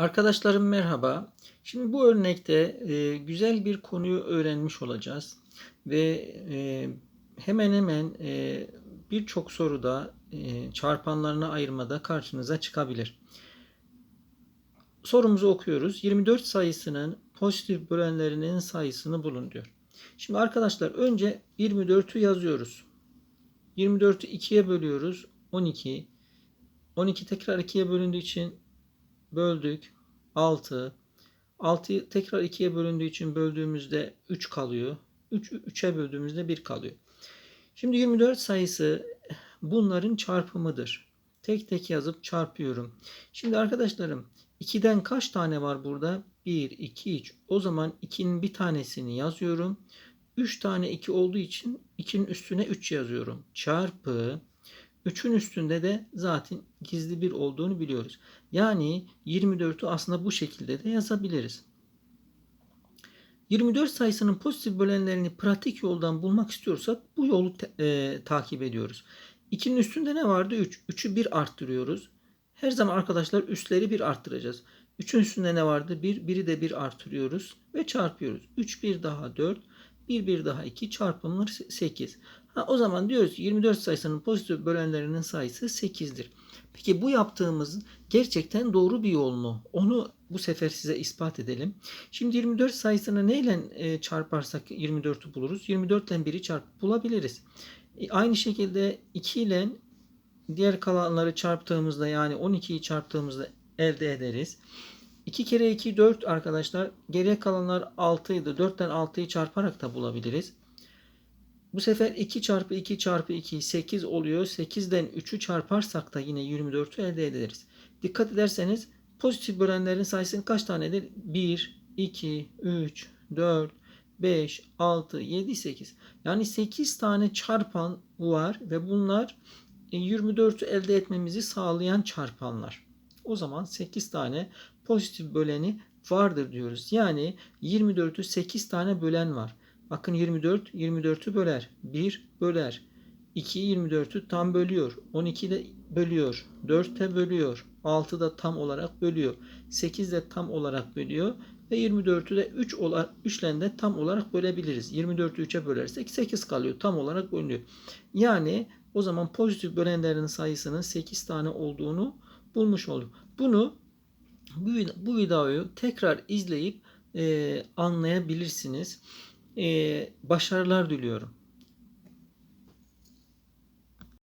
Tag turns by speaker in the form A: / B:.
A: Arkadaşlarım merhaba. Şimdi bu örnekte e, güzel bir konuyu öğrenmiş olacağız ve e, hemen hemen e, birçok soruda e, çarpanlarına ayırmada karşınıza çıkabilir. Sorumuzu okuyoruz. 24 sayısının pozitif bölenlerinin sayısını bulun diyor. Şimdi arkadaşlar önce 24'ü yazıyoruz. 24'ü 2'ye bölüyoruz. 12. 12 tekrar 2'ye bölündüğü için böldük. 6. 6'yı tekrar 2'ye bölündüğü için böldüğümüzde 3 kalıyor. 3, 3'e böldüğümüzde 1 kalıyor. Şimdi 24 sayısı bunların çarpımıdır. Tek tek yazıp çarpıyorum. Şimdi arkadaşlarım 2'den kaç tane var burada? 1, 2, 3. O zaman 2'nin bir tanesini yazıyorum. 3 tane 2 olduğu için 2'nin üstüne 3 yazıyorum. Çarpı 3'ün üstünde de zaten gizli bir olduğunu biliyoruz. Yani 24'ü aslında bu şekilde de yazabiliriz. 24 sayısının pozitif bölenlerini pratik yoldan bulmak istiyorsak bu yolu e, takip ediyoruz. 2'nin üstünde ne vardı? 3. 3'ü 1 arttırıyoruz. Her zaman arkadaşlar üstleri 1 arttıracağız. 3'ün üstünde ne vardı? 1. 1'i de 1 artırıyoruz ve çarpıyoruz. 3 1 daha 4. 1 1 daha 2 çarpımlar 8. Ha, o zaman diyoruz ki 24 sayısının pozitif bölenlerinin sayısı 8'dir. Peki bu yaptığımız gerçekten doğru bir yol mu? Onu bu sefer size ispat edelim. Şimdi 24 sayısını neyle e, çarparsak 24'ü buluruz? 24 ile 1'i çarp bulabiliriz. E, aynı şekilde 2 ile diğer kalanları çarptığımızda yani 12'yi çarptığımızda elde ederiz. 2 kere 2 4 arkadaşlar. Geriye kalanlar 6 idi. 4'ten 6'yı çarparak da bulabiliriz. Bu sefer 2 çarpı 2 çarpı 2 8 oluyor. 8'den 3'ü çarparsak da yine 24'ü elde ederiz. Dikkat ederseniz pozitif bölenlerin sayısı kaç tanedir? 1, 2, 3, 4, 5, 6, 7, 8. Yani 8 tane çarpan var ve bunlar 24'ü elde etmemizi sağlayan çarpanlar. O zaman 8 tane pozitif böleni vardır diyoruz. Yani 24'ü 8 tane bölen var. Bakın 24 24'ü böler. 1 böler. 2 24'ü tam bölüyor. 12 de bölüyor. 4 de bölüyor. 6 da tam olarak bölüyor. 8 de tam olarak bölüyor. Ve 24'ü de 3 olarak 3 ile de tam olarak bölebiliriz. 24'ü 3'e bölersek 8 kalıyor. Tam olarak bölünüyor. Yani o zaman pozitif bölenlerin sayısının 8 tane olduğunu bulmuş olduk. Bunu bu, bu videoyu tekrar izleyip e, anlayabilirsiniz. E, başarılar diliyorum.